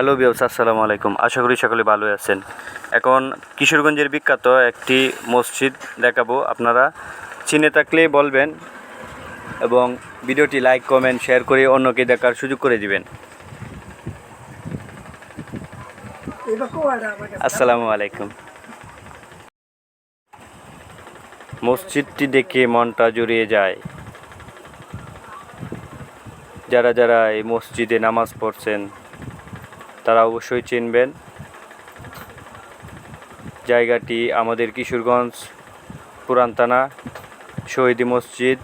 Hello বিয়াস আসসালামু আলাইকুম। আশা করি সকলে ভালো আছেন। এখন কিশোরগঞ্জের বিখ্যাত একটি মসজিদ দেখাবো। আপনারা চিনে থাকলে বলবেন এবং ভিডিওটি লাইক, কমেন্ট, শেয়ার করে অন্যকে দেখার সুযোগ করে দিবেন। আসসালামু আলাইকুম। মসজিদটি দেখে মনটা জুড়িয়ে যায়। যারা যারা এই মসজিদে নামাজ পড়ছেন তারা অবশ্যই চিনবেন। জায়গাটি আমাদের কিশোরগঞ্জ পুরান থানা শহীদি মসজিদ